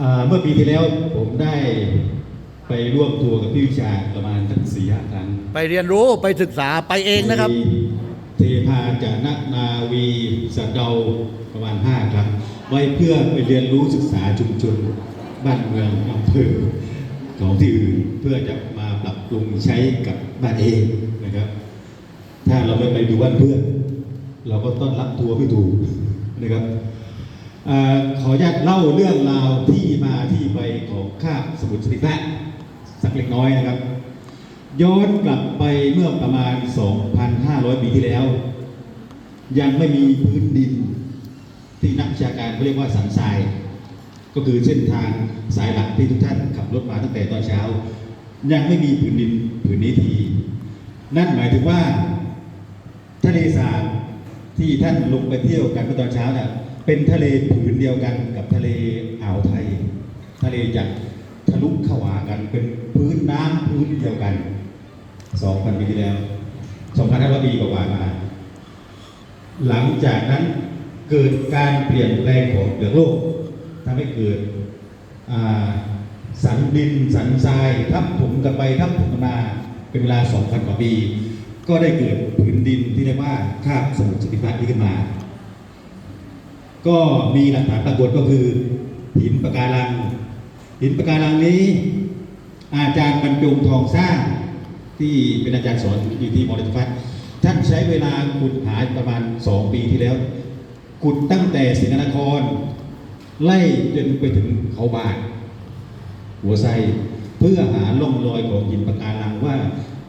อ่าเมื่อปีที่แล้วผมได้ไปร่วมทัวร์กับพี่วิชาประมาณทั้งสี่ห้าครั้ง ไปเรียนรู้ไปศึกษาไปเองนะครับมีเทพาจานะนาวีสะเดาประมาณห้าครั้ง ไว้เพื่อไปเรียนรู้ศึกษาชุมชนบ้านเมืองอำเภอของที่อื่นเพื่อจะมาปรับปรุงใช้กับบ้านเองนะครับ ถ้าเราไม่ไปดูบ้านเพื่อน เราก็ต้อนรับทัวร์ไม่ถูกนะครับอา ขออนุญาตเล่าเรื่องราวที่มาที่ไปของคาบสมุทรสติแพะสักเล็กน้อยนะครับ ย้อนกลับไปเมื่อประมาณ 2,500 ปีที่แล้ว ยังไม่มีพื้นดินที่นักวิชาการเขาเรียกว่าสันทราย ก็คือเส้นทางสายหลักที่ทุกท่านขับรถมาตั้งแต่ตอนเช้า ยังไม่มีผืนดินผืนนี้ที นั่นหมายถึงว่าทะเลสาบที่ท่านลงไปเที่ยวกันเมื่อตอนเช้าน่ะ เป็นทะเลผืนเดียวกันกับทะเลอ่าวไทย ทะเลจะทะลุเข้าหากันเป็นพื้นน้ำพื้นเดียวกัน2,000ปีที่แล้ว2,500ปีกว่ามา หลังจากนั้นเกิดการเปลี่ยนแปลงของเปลือกโลกทำให้เกิดสันดินสันทราย ทับถมกันไปทับถมกันมาเป็นเวลา 2,000 กว่าปี ก็ได้เกิดผืนดินที่เรียกว่าคาบสมุทรสติพัฒน์นี้ขึ้นมา ก็มีหลักฐานปรากฏก็คือ หินปะการัง หินปะการังนี้ อาจารย์บรรจงทองสร้างที่เป็นอาจารย์สอนอยู่ที่มอญพัฒน์ท่านใช้เวลาขุดหาประมาณ 2 ปีที่แล้ว ขุดตั้งแต่สิงห์นคร ไล่จนไปถึงเขาบาดหัวไซเพื่อหาล่องรอยของหินปะการังว่า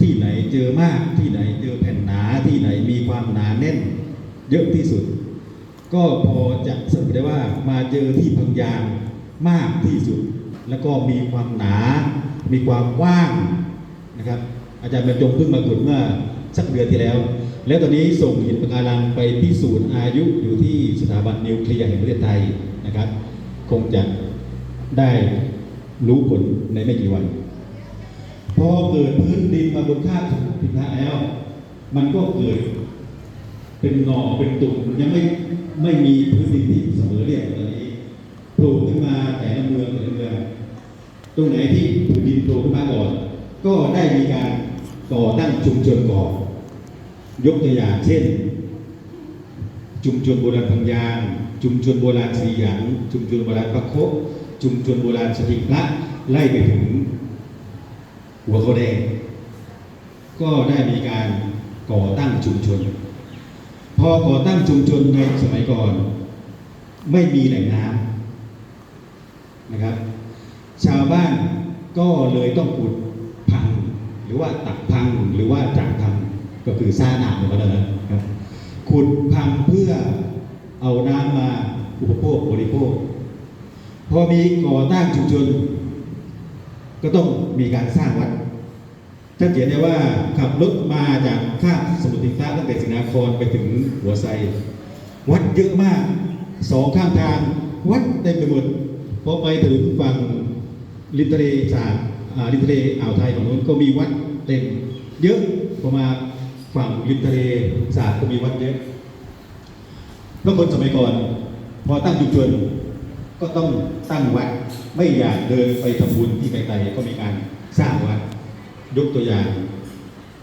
ที่ไหนเจอมากที่ไหนเจอแผ่นหนาที่ไหนมีความหนาแน่น เยอะที่สุด ก็พอจะสรุปได้ว่ามาเจอที่พังยางมากที่สุด แล้วก็มีความหนา มีความกว้างนะครับ อาจารย์บรรจงเพิ่งมาขุดเมื่อสักเดือนที่แล้ว แล้วตอนนี้ส่งหินปะการังไปพิสูจน์อายุอยู่ที่สถาบันนิวเคลียร์แห่งประเทศไทยนะครับ คงจะได้รู้ผลในไม่กี่วันพอเกิดพื้นดินมาบนคาบสมุทรพิพะแล้ว มันก็เกิด เป็นหน่อเป็นตุ่มยังไม่ไม่มีพื้นดินที่เสมอเรียบอะไรนี้โผล่ขึ้นมาแต่ละเมืองแต่ละเมืองตรงไหนที่พื้นดินโผล่ขึ้นมาก่อนก็ได้มีการก่อตั้งชุมชนก่อนยกตัวอย่างเช่น ชุมชนโบราณพังยางชุมชนโบราณสีหยังชุมชนโบราณพระโคกชุมชนโบราณสติพระไล่ไปถึงหัวเขาแดงก็ได้มีการก่อตั้งชุมชน พอก่อตั้งชุมชนในสมัยก่อน ไม่มีแหล่งน้ำนะครับ ชาวบ้านก็เลยต้องขุดพัง หรือว่าตักพังหรือว่าจักพังก็คือสร้างน้ำมาแล้นะครับขุดพังเพื่อเอาน้ำมาอุปโภคบริโภค พอมีก่อตั้งชุมชน ก็ต้องมีการสร้างวัดท่านเห็นได้ว่าขับรถมาจากข้ามสมุทร ครไปถึงหัวไซวัดเยอะมากสองข้างทางวัดเต็มไปหมดพอไปถึงฝั่งริมทะเลสาบริมทะเลอ่าวไทยฝั่งนู้นก็มีวัดเต็มเยอะพอมาฝั่งริมทะเลสาบก็มีวัดเยอะเพราะคนสมัยก่อน พอตั้งชุมชนก็ต้องตั้งวัดไม่อยากเดินไปทำบุญที่ไกลๆก็มีการสร้างวัดยกตัวอย่าง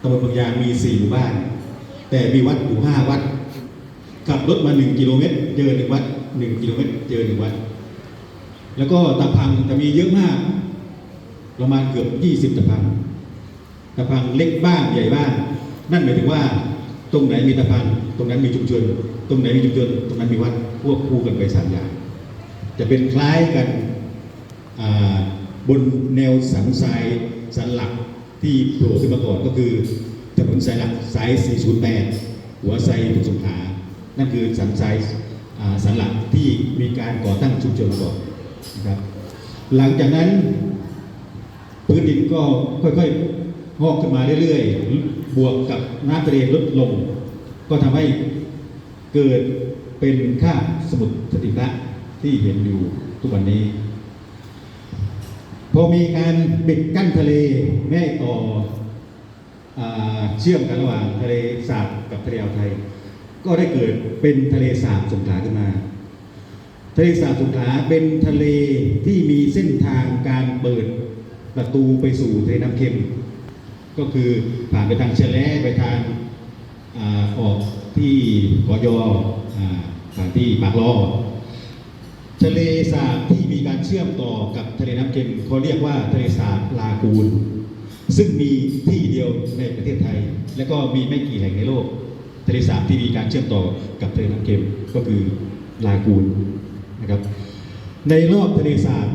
ตำบลบางยางมีสี่หมู่บ้าน แต่มีวัดอยู่ห้าวัดขับรถมาหนึ่งกิโลเมตรเจอหนึ่งวัดหนึ่งกิโลเมตรเจอหนึ่งวัด แล้วก็ตะพังจะมีเยอะมาก ประมาณเกือบยี่สิบตะพังตะพังเล็กบ้างใหญ่บ้าง นั่นหมายถึงว่า ตรงไหนมีตะพังตรงนั้นมีชุมชน ตรงไหนมีชุมชนตรงนั้นมีวัดควบคู่กันไปสามอย่าง จะเป็นคล้ายกันบนแนวสันทรายสันหลักที่โผล่ขึ้นมาก่อนก็คือ ถนนสายหลักสาย 408 หัวไซถุงสงขานั่นคือสันทรายสันหลักที่มีการก่อตั้งชุมชนมาก่อนนะครับ หลังจากนั้นพื้นดินก็ค่อยๆงอกขึ้นมาเรื่อยๆ บวกกับน้ำทะเลลดลง ก็ทำให้เกิดเป็นคาสมุทรสติพระที่เห็นอยู่ทุกวันนี้ พอมีการปิดกั้นทะเลแม่ต่อ เชื่อมกันระหว่างทะเลสาบกับทะเลอ่าวไทย ก็ได้เกิดเป็นทะเลสาบสงขลาขึ้นมา ทะเลสาบสงขลาเป็นทะเลที่มีเส้นทางการเปิดประตูไปสู่ทะเลน้ำเค็ม ก็คือผ่านไปทางเชลแลไปทางออกที่กอยอผ่านที่ปากลอทะเลสาบที่มีการเชื่อมต่อกับทะเลน้ำเค็มเขาเรียกว่าทะเลสาบลากูน ซึ่งมีที่เดียวในประเทศไทย และก็มีไม่กี่แห่งในโลก ทะเลสาบที่มีการเชื่อมต่อกับทะเลน้ำเค็มก็คือลากูนนะครับในรอบทะเลสาบ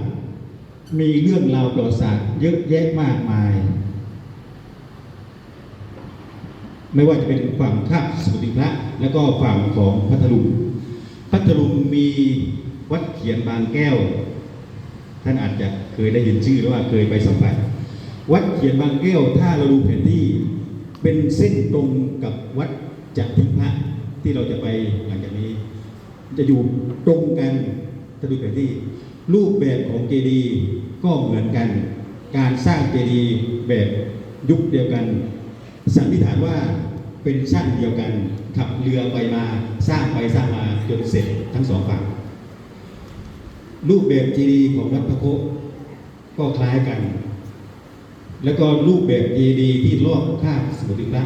มีเรื่องราวประวัติศาสตร์เยอะแยะมากมาย ไม่ว่าจะเป็นฝั่งคาบสมุทรพระและก็ฝั่งของพัทลุงพัทลุงมีวัดเขียนบางแก้ว ท่านอาจจะเคยได้ยินชื่อหรือว่าเคยไปสัมผัส วัดเขียนบางแก้วถ้าเราดูแผนที่เป็นเส้นตรงกับวัดจักทิพระที่เราจะไปหลังจากนี้ จะอยู่ตรงกันถ้าดูแผนที่ รูปแบบของเจดีย์ก็เหมือนกัน การสร้างเจดีย์แบบยุคเดียวกันสันนิษฐานว่าเป็นช่างเดียวกันขับเรือไปมาสร้างไปสร้างมาจนเสร็จทั้งสองฝั่งรูปแบบเจดีย์ของวัดพระโคก็คล้ายกัน แล้วก็รูปแบบเจดีย์ที่รอบข้างสมุทรพระ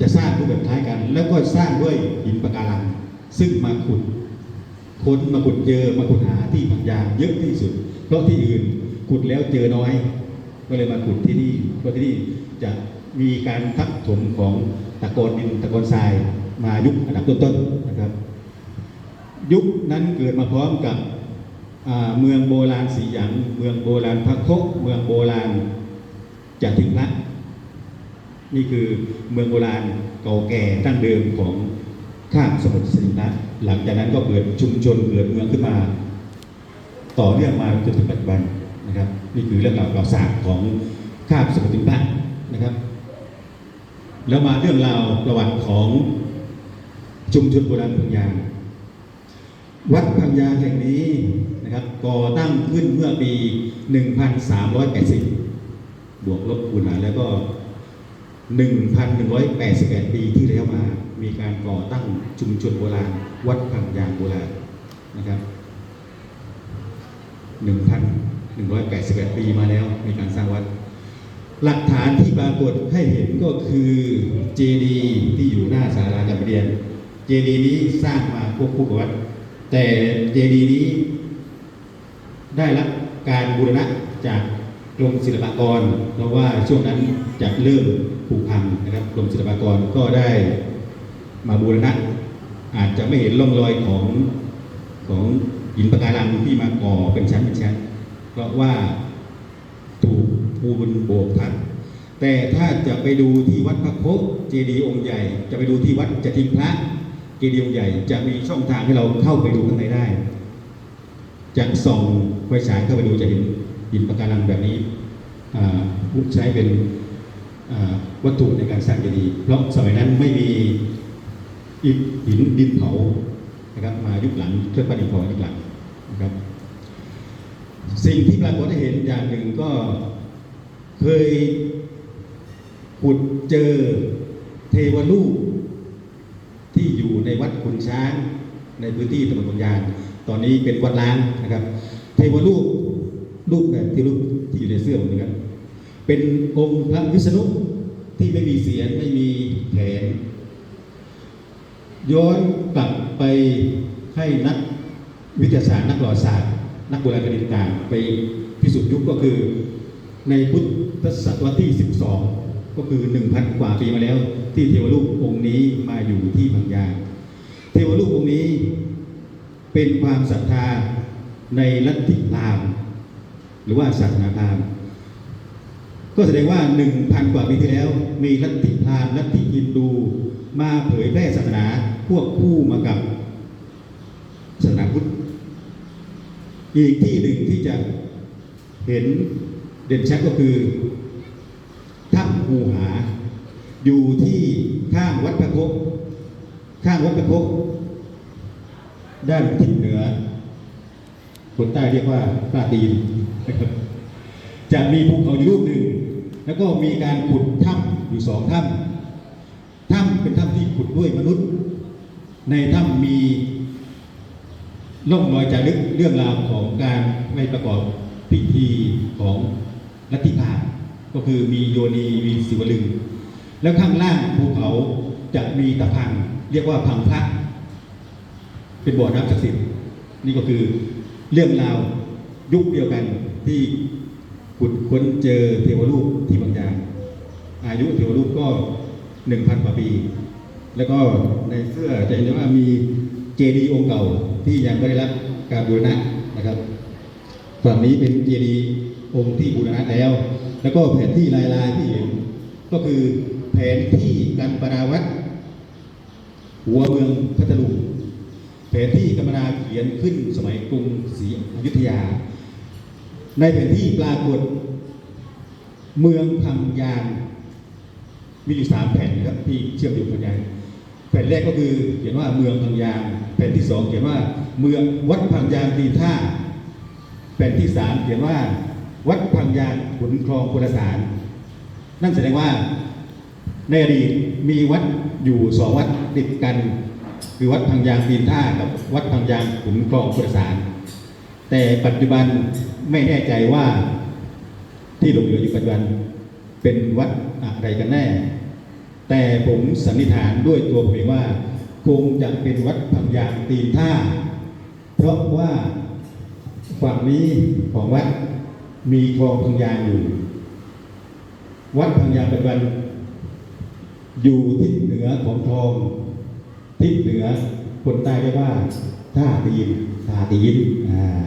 จะสร้างรูปแบบคล้ายกัน แล้วก็สร้างด้วยหินปะการัง ซึ่งมาขุดคนมาขุดเจอมาขุดหาที่พังยางเยอะที่สุด เพราะที่อื่นขุดแล้วเจอน้อย ก็เลยมาขุดที่นี่เพราะที่นี่จะมีการทับถมของตะกอนดินตะกอนทรายมายุคอันดับต้นๆนะครับ ยุคนั้นเกิดมาพร้อมกับ เมืองโบราณสีหยังเมืองโบราณพระโคเมืองโบราณจัติงพระนี่คือเมืองโบราณเก่าแก่ดั้งเดิมของข้ามสมุทรสนินะหลังจากนั้นก็เกิดชุมชนเกิดเมืองขึ้นมา ต่อเนื่องมาจนถึงปัจจุบันนะครับนี่คือเรื่องราวประวัติศาสตร์ของข้ามสมุทรพระนะครับ แล้วมาเรื่องราวประวัติของชุมชนโบราณพังยาง วัดพังยาแห่งนี้นะครับก่อตั้งขึ้นเมื่อปี 1380 บวกลบคูณหารแล้วก็ 1,188ปีที่แล้วมา มีการก่อตั้งชุมชนโบราณ วัดพังยางโบราณนะครับ 1,188ปีมาแล้วมีการสร้างวัด หลักฐานที่ปรากฏให้เห็นก็คือเจดีย์ที่อยู่หน้าศาลาการเรียน เจดีย์นี้สร้างมาควบคู่กับวัด แต่เจดีย์นี้ได้รับการบูรณะจากกรมศิลปากร เพราะว่าช่วงนั้นจะเริ่มผุพังนะครับกรมศิลปากรก็ได้มาบูรณะ อาจจะไม่เห็นร่องรอยของของหินปะการังที่มาก่อเป็นชั้นเป็นชั้น เพราะว่าถูกปูนโบกทับแต่ถ้าจะไปดูที่วัดพระโคเจดีย์องค์ใหญ่ จะไปดูที่วัดจติงพระ เจดีย์องค์ใหญ่จะมีช่องทางให้เราเข้าไปดูข้างในได้ จะส่องไฟฉายเข้าไปดูจะเห็นหินปะการังแบบนี้อ่าใช้เป็นอ่าวัตถุในการสร้างเจดีย์เพราะสมัยนั้นไม่มีอิฐหินดินเผานะครับมายุคหลังเครื่องปั้นดินเผายุคหลังนะครับ สิ่งที่ปรากฏให้เห็นอย่างหนึ่งก็เคยขุดเจอเทวรูป ในวัดขุนช้าง ในพื้นที่ตำบลบางยางตอนนี้เป็นวัดล้างนะครับ เทวรูปรูปแบบที่รูปที่อยู่ในเสื้อผมนะครับ เป็นองค์พระวิษณุที่ไม่มีเสียงไม่มีแขนย้อนกลับไปให้นักวิทยาศาสตร์ นักประวัติศาสตร์ นักโบราณคดีต่างไปพิสูจน์ยุคก็คือในพุทธศตวรรษที่ 12 ก็คือ 1,000 กว่าปีมาแล้ว ที่เทวรูปองค์นี้มาอยู่ที่บางยาง ทวรูปองค์นี้เป็นความศรัทธาในลัทธิพราหมณ์หรือว่าศาสนาพราหมณ์ก็แสดงว่า 1,000 กว่าปีที่แล้ว มีลัทธิพราหมณ์ลัทธิฮินดู มาเผยแพร่ศาสนาพวกคู่มากับศาสนาพุทธ อีกที่หนึ่งที่จะเห็นเด่นชัดก็คือถ้ำภูหา อยู่ที่ข้างวัดพระโคก ข้างวัดพระโคกด้านทิศเหนือคนใต้เรียกว่าปลาตีนนะครับจะมีภูเขาอยู่รูปหนึ่ง แล้วก็มีการขุดถ้ำอยู่สองถ้ำถ้ำเป็นถ้ำที่ขุดด้วยมนุษย์ ในถ้ำมีล่องรอยจารึกเรื่องราวของการไปประกอบพิธีของลัทธิพาก็คือมีโยนีมีศิวลึง แล้วข้างล่างภูเขาจะมีตะพัง เรียกว่าพังพระเป็นบ่อน้ำศักดิ์สิทธิ์นี่ก็คือเรื่องราวยุคเดียวกันที่ขุดค้นเจอเทวรูปที่บางยางอายุเทวรูปก็หนึ่งพันกว่าปี แล้วก็ในเสื้อจะเห็นว่ามีเจดีย์องค์เก่าที่ยังไม่ได้รับการบูรณะนะครับฝั่งนี้เป็นเจดีย์องค์ที่บูรณะแล้ว แล้วก็แผนที่ลายลายๆที่เห็นก็คือแผนที่กันปราวัด หัวเมืองพัทลุงแผนที่กรรมนาเขียนขึ้นสมัยกรุงศรีอยุธยา ในแผนที่ปรากฏ เมืองพังยานมีอยู่สามแผ่นนะครับที่เชื่อมโยงกันยังแผ่นแรกก็คือเขียนว่าเมืองพังยาง แผ่นที่สองเขียนว่าเมืองวัดพังยางตีท่า แผ่นที่สามเขียนว่า วัดพังยางขุนคลองพลสาร นั่นแสดงว่า ในอดีตมีวัดอยู่สองวัดติดกัน คือวัดพังยางตีนท่ากับวัดพังยางขุนคลองพลสาร แต่ปัจจุบันไม่แน่ใจว่าที่หลงเหลืออยู่ปัจจุบันเป็นวัดอะไรกันแน่ แต่ผมสันนิษฐานด้วยตัวผมเองว่า คงจะเป็นวัดพังยางตีนท่า เพราะว่าฝั่งนี้ของวัดมีคลองพังยางอยู่ วัดพังยางปัจจุบัน อยู่ทิศเหนือของคลองทิศเหนือคนใต้เรียกว่าท่าตีนท่าตีนอ่า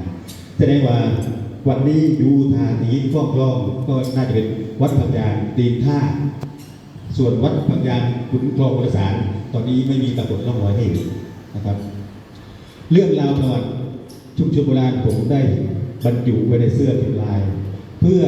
แสดงว่าวันนี้อยู่ท่าตีนคลองคลองก็น่าจะเป็นวัดพังยางตีนท่า ส่วนวัดพังยางขุนคลองประสาน ตอนนี้ไม่มีปรากฏร่องรอยให้เห็นนะครับ เรื่องราวประวัติชุมชนโบราณผมได้บรรจุไว้ในเสื้อพิมพ์ลาย เพื่อ